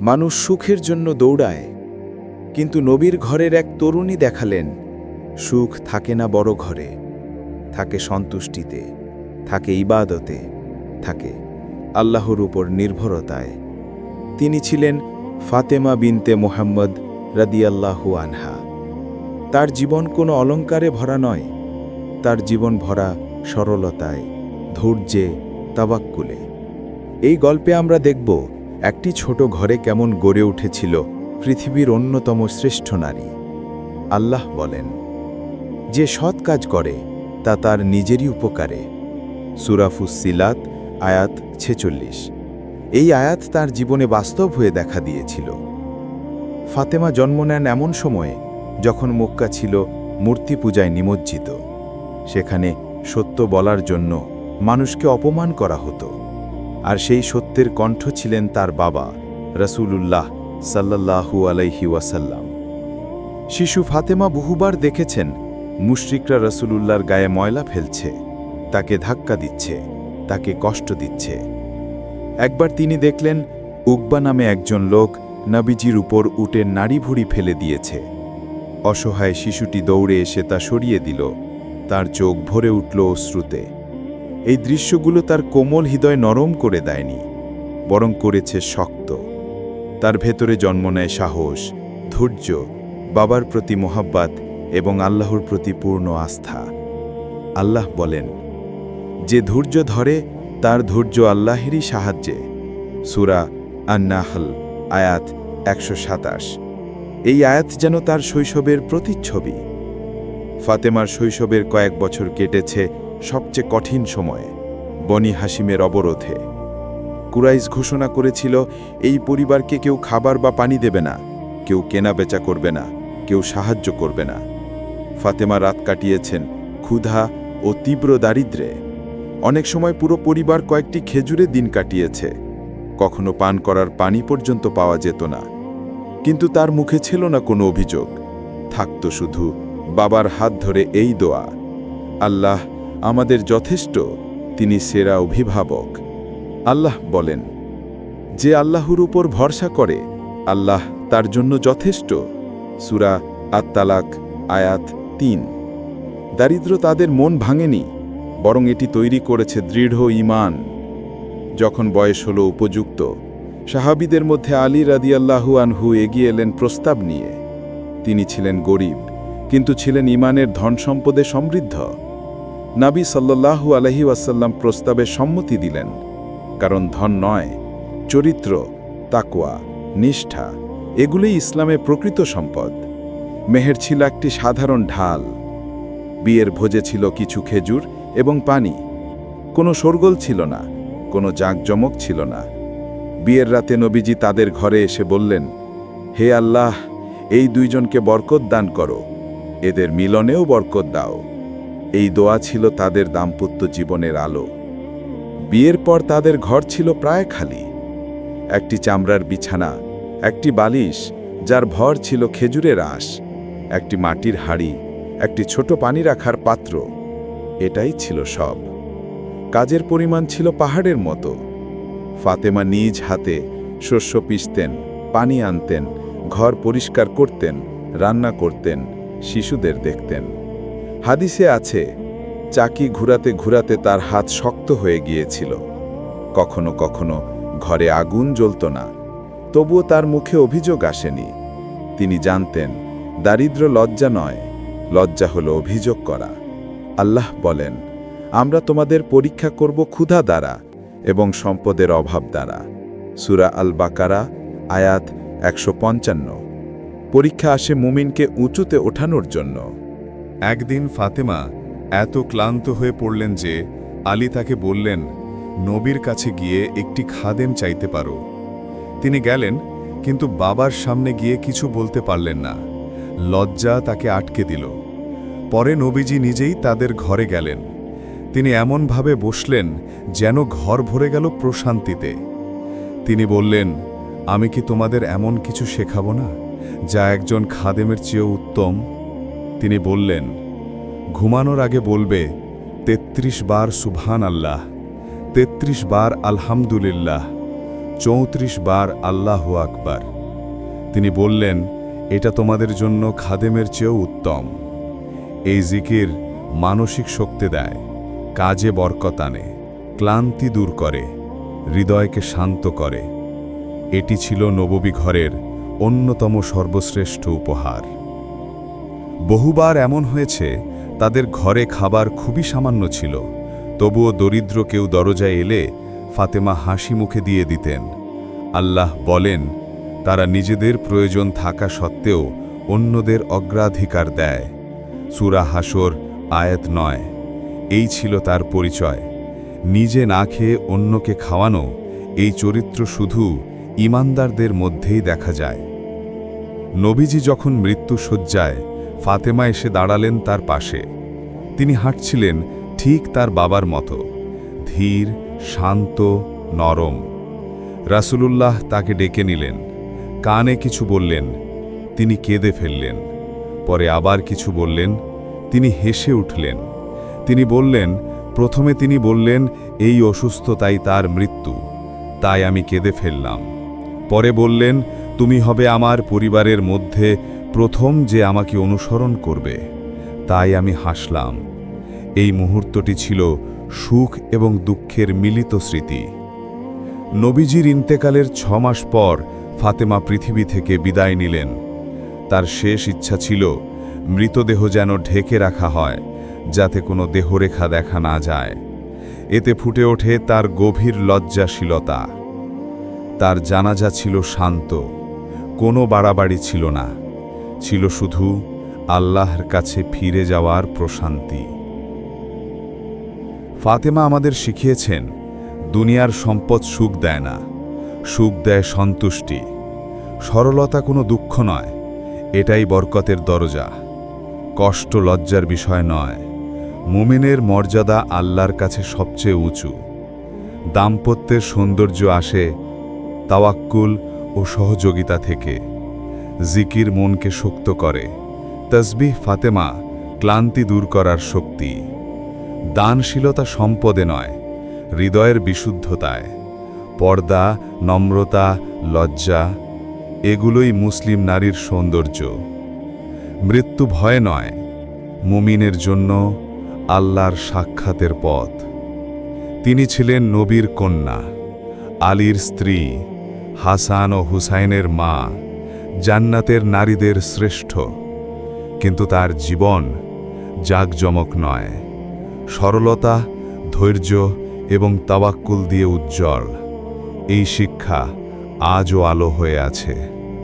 মানুষ সুখের জন্য দৌড়ায়, কিন্তু নবীর ঘরের এক তরুণী দেখালেন, সুখ থাকে না বড় ঘরে, থাকে সন্তুষ্টিতে, থাকে ইবাদতে, থাকে আল্লাহর উপর নির্ভরতায়। তিনি ছিলেন ফাতেমা বিনতে মোহাম্মদ রাদিয়াল্লাহু আনহা। তার জীবন কোনো অলঙ্কারে ভরা নয়, তার জীবন ভরা সরলতায়, ধৈর্যে তাবাক্কুলে এই গল্পে আমরা দেখব একটি ছোট ঘরে কেমন গড়ে উঠেছিল পৃথিবীর অন্যতম শ্রেষ্ঠ নারী। আল্লাহ বলেন, যে সৎ কাজ করে, তা তার নিজেরই উপকারে। সুরাফুস সিলাত আয়াত ছেচল্লিশ। এই আয়াত তার জীবনে বাস্তব হয়ে দেখা দিয়েছিল। ফাতেমা জন্ম নেন এমন সময়ে যখন মক্কা ছিল মূর্তি পূজায় নিমজ্জিত। সেখানে সত্য বলার জন্য মানুষকে অপমান করা হতো। আর সেই সত্যের কণ্ঠ ছিলেন তার বাবা, রসুলুল্লাহ সাল্লাল্লাহু আলাইহি ওয়াসাল্লাম। শিশু ফাতেমা বহুবার দেখেছেন, মুশরিকরা রসুলুল্লাহর গায়ে ময়লা ফেলছে, তাকে ধাক্কা দিচ্ছে, তাকে কষ্ট দিচ্ছে। একবার তিনি দেখলেন, উকবা নামে একজন লোক নবীজির উপর উটের নাড়ি ভুড়ি ফেলে দিয়েছে। অসহায় শিশুটি দৌড়ে এসে তা সরিয়ে দিল, তার চোখ ভরে উঠল অশ্রুতে। এই দৃশ্যগুলো তার কোমল হৃদয় নরম করে দেয়নি, বরং করেছে শক্ত। তার ভেতরে জন্ম নেয় সাহস, ধৈর্য, বাবার প্রতি মোহাব্বাত এবং আল্লাহর প্রতি পূর্ণ আস্থা। আল্লাহ বলেন, যে ধৈর্য ধরে, তার ধৈর্য আল্লাহেরই সাহায্যে। সুরা আন্নাহল, আয়াত একশো সাতাশ। এই আয়াত যেন তার শৈশবের প্রতিচ্ছবি। ফাতেমার শৈশবের কয়েক বছর কেটেছে সবচেয়ে কঠিন সময়ে, বনি হাসিমের অবরোধে। কুরাইশ ঘোষণা করেছিল, এই পরিবারকে কেউ খাবার বা পানি দেবে না, কেউ কেনাবেচা করবে না, কেউ সাহায্য করবে না। ফাতেমা রাত কাটিয়েছেন, ক্ষুধা ও তীব্র দারিদ্রে অনেক সময় পুরো পরিবার কয়েকটি খেজুরে দিন কাটিয়েছে। কখনো পান করার পানি পর্যন্ত পাওয়া যেত না। কিন্তু তার মুখে ছিল না কোনো অভিযোগ। থাকত শুধু, বাবার হাত ধরে এই দোয়া। আল্লাহ আমাদের যথেষ্ট, তিনি সেরা অভিভাবক। আল্লাহ বলেন, যে আল্লাহর উপর ভরসা করে, আল্লাহ তার জন্য যথেষ্ট। সুরা আত্মালাক আয়াত তিন। দারিদ্র তাদের মন ভাঙেনি, বরং এটি তৈরি করেছে দৃঢ় ঈমান। যখন বয়স হল উপযুক্ত, সাহাবিদের মধ্যে আলী রাদিয়াল্লাহু আনহু এগিয়ে এলেন প্রস্তাব নিয়ে। তিনি ছিলেন গরিব, কিন্তু ছিলেন ইমানের ধন সম্পদে সমৃদ্ধ। নাবি সাল্লাল্লাহু আলহি ওয়াসাল্লাম প্রস্তাবে সম্মতি দিলেন, কারণ ধন নয়, চরিত্র তাকোয়া নিষ্ঠা, এগুলোই ইসলামে প্রকৃত সম্পদ। মেহের ছিল একটি সাধারণ ঢাল। বিয়ের ভোজে ছিল কিছু খেজুর এবং পানি। কোনো শোরগোল ছিল না, কোনো জাঁকজমক ছিল না। বিয়ের রাতে নবীজি তাদের ঘরে এসে বললেন, হে আল্লাহ, এই দুইজনকে বরকত দান করো। এদের মিলনেও বরকত দাও। এই দোয়া ছিল তাদের দাম্পত্য জীবনের আলো। বিয়ের পর তাদের ঘর ছিল প্রায় খালি। একটি চামড়ার বিছানা, একটি বালিশ, যার ভর ছিল খেজুরের আঁশ, একটি মাটির হাড়ি, একটি ছোট পানি রাখার পাত্র। এটাই ছিল সব। কাজের পরিমাণ ছিল পাহাড়ের মতো। ফাতেমা নিজ হাতে শস্য পিষতেন, পানি আনতেন, ঘর পরিষ্কার করতেন, রান্না করতেন, শিশুদের দেখতেন। হাদিসে আছে, চাকি ঘুরাতে ঘুরাতে তার হাত শক্ত হয়ে গিয়েছিল। কখনো কখনো ঘরে আগুন জ্বলত না, তবুও তার মুখে অভিযোগ আসেনি। তিনি জানতেন, দারিদ্র লজ্জা নয়, লজ্জা হলো অভিযোগ করা। আল্লাহ বলেন, আমরা তোমাদের পরীক্ষা করব ক্ষুধা দ্বারা এবং সম্পদের অভাব দ্বারা। সুরা আল বাকারা আয়াত একশো পঞ্চান্ন। পরীক্ষা আসে মুমিনকে উঁচুতে ওঠানোর জন্য। একদিন ফাতেমা এত ক্লান্ত হয়ে পড়লেন যে আলী তাকে বললেন, নবীর কাছে গিয়ে একটি খাদেম চাইতে পারো। তিনি গেলেন, কিন্তু বাবার সামনে গিয়ে কিছু বলতে পারলেন না। লজ্জা তাকে আটকে দিল। পরে নবীজি নিজেই তাদের ঘরে গেলেন। তিনি এমনভাবে বসলেন যেন ঘর ভরে গেল প্রশান্তিতে। তিনি বললেন, আমি কি তোমাদের এমন কিছু শেখাবো না, যা একজন খাদেমের চেয়েও উত্তম? তিনি বললেন, ঘুমানোর আগে বলবে, তেত্রিশ বার সুবহান আল্লাহ তেত্রিশ বার আলহামদুলিল্লাহ, চৌত্রিশ বার আল্লাহ আকবার। তিনি বললেন, এটা তোমাদের জন্য খাদেমের চেয়েও উত্তম। এই জিকির মানসিক শক্তি দেয়, কাজে বরকত আনে, ক্লান্তি দূর করে, হৃদয়কে শান্ত করে। এটি ছিল নববী ঘরের অন্যতম সর্বশ্রেষ্ঠ উপহার। বহুবার এমন হয়েছে, তাদের ঘরে খাবার খুবই সামান্য ছিল। তবুও দরিদ্র কেউ দরজায় এলে ফাতেমা হাসি মুখে দিয়ে দিতেন। আল্লাহ বলেন, তারা নিজেদের প্রয়োজন থাকা সত্ত্বেও অন্যদের অগ্রাধিকার দেয়। সুরা হাসর আয়াত নয়। এই ছিল তার পরিচয়। নিজে না খেয়ে অন্যকে খাওয়ানো এই চরিত্র শুধু ইমানদারদের মধ্যেই দেখা যায়। নবীজি যখন মৃত্যু শয্যায় ফাতেমা এসে দাঁড়ালেন তার পাশে। তিনি হাঁটছিলেন ঠিক তার বাবার মতো। ধীর, শান্ত, নরম। রাসূলুল্লাহ তাকে ডেকে নিলেন। কানে কিছু বললেন। তিনি কেঁদে ফেললেন। পরে আবার কিছু বললেন। তিনি হেসে উঠলেন। তিনি বললেন, প্রথমে তিনি বললেন, এই অসুস্থতাই তার মৃত্যু। তাই আমি কেঁদে ফেললাম। পরে বললেন, তুমি হবে আমার পরিবারের মধ্যে প্রথম যে আমাকে অনুসরণ করবে, তাই আমি হাসলাম। এই মুহূর্তটি ছিল সুখ এবং দুঃখের মিলিত স্মৃতি। নবীজির ইন্তেকালের ছ মাস পর ফাতেমা পৃথিবী থেকে বিদায় নিলেন। তার শেষ ইচ্ছা ছিল মৃতদেহ যেন ঢেকে রাখা হয়, যাতে কোনো দেহরেখা দেখা না যায়। এতে ফুটে ওঠে তার গভীর লজ্জাশীলতা। তার জানাজা ছিল শান্ত, কোনো বাড়াবাড়ি ছিল না। ছিল শুধু আল্লাহর কাছে ফিরে যাওয়ার প্রশান্তি। ফাতেমা আমাদের শিখিয়েছেন, দুনিয়ার সম্পদ সুখ দেয় না, সুখ দেয় সন্তুষ্টি। সরলতা কোনো দুঃখ নয়, এটাই বরকতের দরজা। কষ্ট লজ্জার বিষয় নয়, মুমিনের মর্যাদা আল্লাহর কাছে সবচেয়ে উঁচু। দাম্পত্যের সৌন্দর্য আসে তাওয়াক্কুল ও সহযোগিতা থেকে। জিকির মনকে শক্ত করে। তসবিহ ফাতেমা, ক্লান্তি দূর করার শক্তি। দানশীলতা সম্পদে নয়, হৃদয়ের বিশুদ্ধতায়। পর্দা, নম্রতা, লজ্জা, এগুলোই মুসলিম নারীর সৌন্দর্য। মৃত্যু ভয় নয়, মুমিনের জন্য আল্লাহর সাক্ষাতের পথ। তিনি ছিলেন নবীর কন্যা, আলীর স্ত্রী, হাসান ও হুসাইনের মা। জান্নাতের নারীদের শ্রেষ্ঠ। কিন্তু তার জীবন জাকজমক নয়। সরলতা, ধৈর্য এবং তাবাক্কুল দিয়ে উজ্জ্বল। এই শিক্ষা আজও আলো হয়ে আছে।